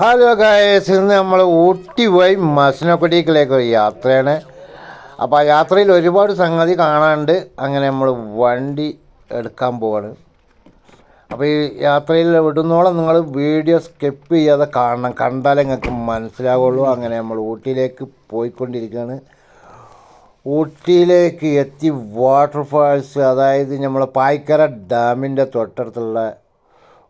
Hello guys ഇന്ന് നമ്മൾ ഊട്ടി പോയി മസനക്കുടിക്കിലേക്ക് ഒരു യാത്രയാണ്. അപ്പോൾ ആ യാത്രയിൽ ഒരുപാട് സംഗതി കാണാണ്ട് അങ്ങനെ നമ്മൾ വണ്ടി എടുക്കാൻ പോവാണ്. അപ്പോൾ ഈ യാത്രയിൽ വിടുന്നോളം നിങ്ങൾ വീഡിയോ സ്കിപ്പ് ചെയ്യാതെ കാണണം. കണ്ടാലേ നിങ്ങൾക്ക് മനസ്സിലാവുള്ളൂ. അങ്ങനെ നമ്മൾ ഊട്ടിയിലേക്ക് പോയിക്കൊണ്ടിരിക്കുകയാണ്. ഊട്ടിയിലേക്ക് എത്തി വാട്ടർഫാൾസ് അതായത് നമ്മളെ പായ്ക്കര ഡാമിന്റെ തൊട്ടടുത്തുള്ള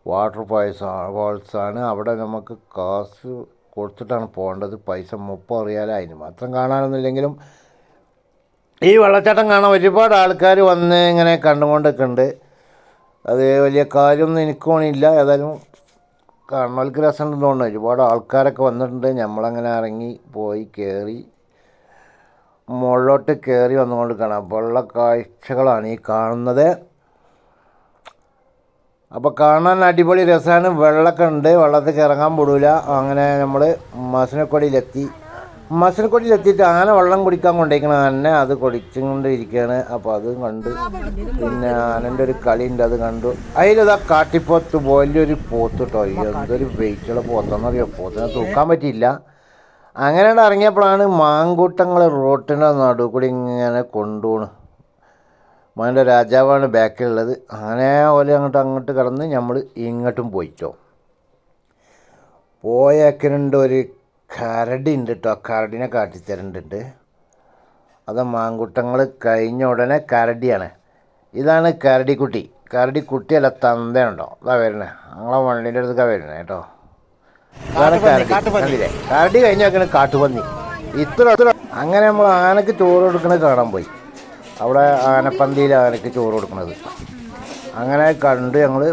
വാട്ടർ ഫോൾസ് ഫാൾസാണ് അവിടെ നമുക്ക് കാസ് കൊടുത്തിട്ടാണ് പോകേണ്ടത്. പൈസ മുപ്പത് റിയാലും അതിന് മാത്രം കാണാനൊന്നുമില്ലെങ്കിലും ഈ വെള്ളച്ചാട്ടം കാണാൻ ഒരുപാട് ആൾക്കാർ വന്ന് ഇങ്ങനെ കണ്ടുകൊണ്ടൊക്കെ അത് വലിയ കാര്യമൊന്നും എനിക്ക് തോന്നിയില്ല. ഏതായാലും കാണുന്നവർക്ക് രസമുണ്ടെന്ന് ഒരുപാട് ആൾക്കാരൊക്കെ വന്നിട്ടുണ്ട്. നമ്മളങ്ങനെ ഇറങ്ങി പോയി കയറി മുകളിലോട്ട് കയറി വന്നുകൊണ്ട് കാണാം വെള്ള കാഴ്ചകളാണ് ഈ കാണുന്നത്. അപ്പോൾ കാണാൻ അടിപൊളി രസമാണ് വെള്ളമൊക്കെ ഉണ്ട്. വെള്ളത്തിൽ ഇറങ്ങാൻ വിടൂല അങ്ങനെ നമ്മൾ മസനക്കൊടിയിലെത്തി. മസനക്കൊടിയിലെത്തിയിട്ട് ആന വെള്ളം കുടിക്കാൻ കൊണ്ടിരിക്കണ ആനെ അത് കുടിച്ചുകൊണ്ട് ഇരിക്കുകയാണ് അപ്പോൾ അതും കണ്ട് പിന്നെ ആനന്റെ ഒരു കളി ഉണ്ട്. അത് കണ്ടു. അതിലതാ കാട്ടിപ്പോത്ത് വലിയൊരു പോത്ത് കേട്ടോ എന്തൊരു വെയിറ്റുള്ള പോത്തെന്നറിയോ പോത്തിനെ തൂക്കാൻ പറ്റിയില്ല. അങ്ങനെ ഇറങ്ങിയപ്പോഴാണ് മാങ്കൂട്ടങ്ങൾ റോട്ടിന്റെ നടുക്കൂടി ഇങ്ങനെ കൊണ്ടുപോണ് മകന്റെ രാജാവാണ് ബാക്കിലുള്ളത്. അങ്ങനെ പോലെ അങ്ങോട്ട് അങ്ങോട്ട് കടന്ന് നമ്മൾ ഇങ്ങോട്ടും പോയിട്ടോ. പോയേക്കനുണ്ട് ഒരു കരടി ഉണ്ട് കേട്ടോ ആ കരടിനെ കാട്ടിത്തരണ്ടിട്ട് അത് മാങ്കുട്ടങ്ങൾ കഴിഞ്ഞ ഉടനെ കരടിയാണ്. ഇതാണ് കരടിക്കുട്ടി. കരടിക്കുട്ടിയല്ല തന്തയുണ്ടോ? അതാ വരണേ ഞങ്ങളെ വണ്ടിന്റെ അടുത്തൊക്കെ വരണേ കേട്ടോ അതാണ് കരടി. കണ്ടില്ലേ? കരടി കഴിഞ്ഞ വെക്കണ കാട്ടുപന്നി. ഇത്ര ഇത്ര. അങ്ങനെ നമ്മൾ ആനക്ക് ചോറ് കൊടുക്കണത് കാണാൻ പോയി. അവിടെ ആനപ്പന്തിയിൽ ആനക്ക് ചോറ് കൊടുക്കുന്നത്. അങ്ങനെ കണ്ട് ഞങ്ങൾ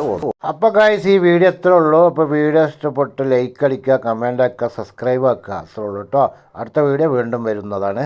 അപ്പോൾ കായ്സ് ഈ വീഡിയോ എത്ര ഉള്ളൂ. അപ്പോൾ വീഡിയോ ഇഷ്ടപ്പെട്ട് ലൈക്ക് അടിക്കുക കമന്റ് ആക്കുക സബ്സ്ക്രൈബ് ആക്കുക. അത്രേ ഉള്ളൂ കേട്ടോ അടുത്ത വീഡിയോ വീണ്ടും വരുന്നതാണ്.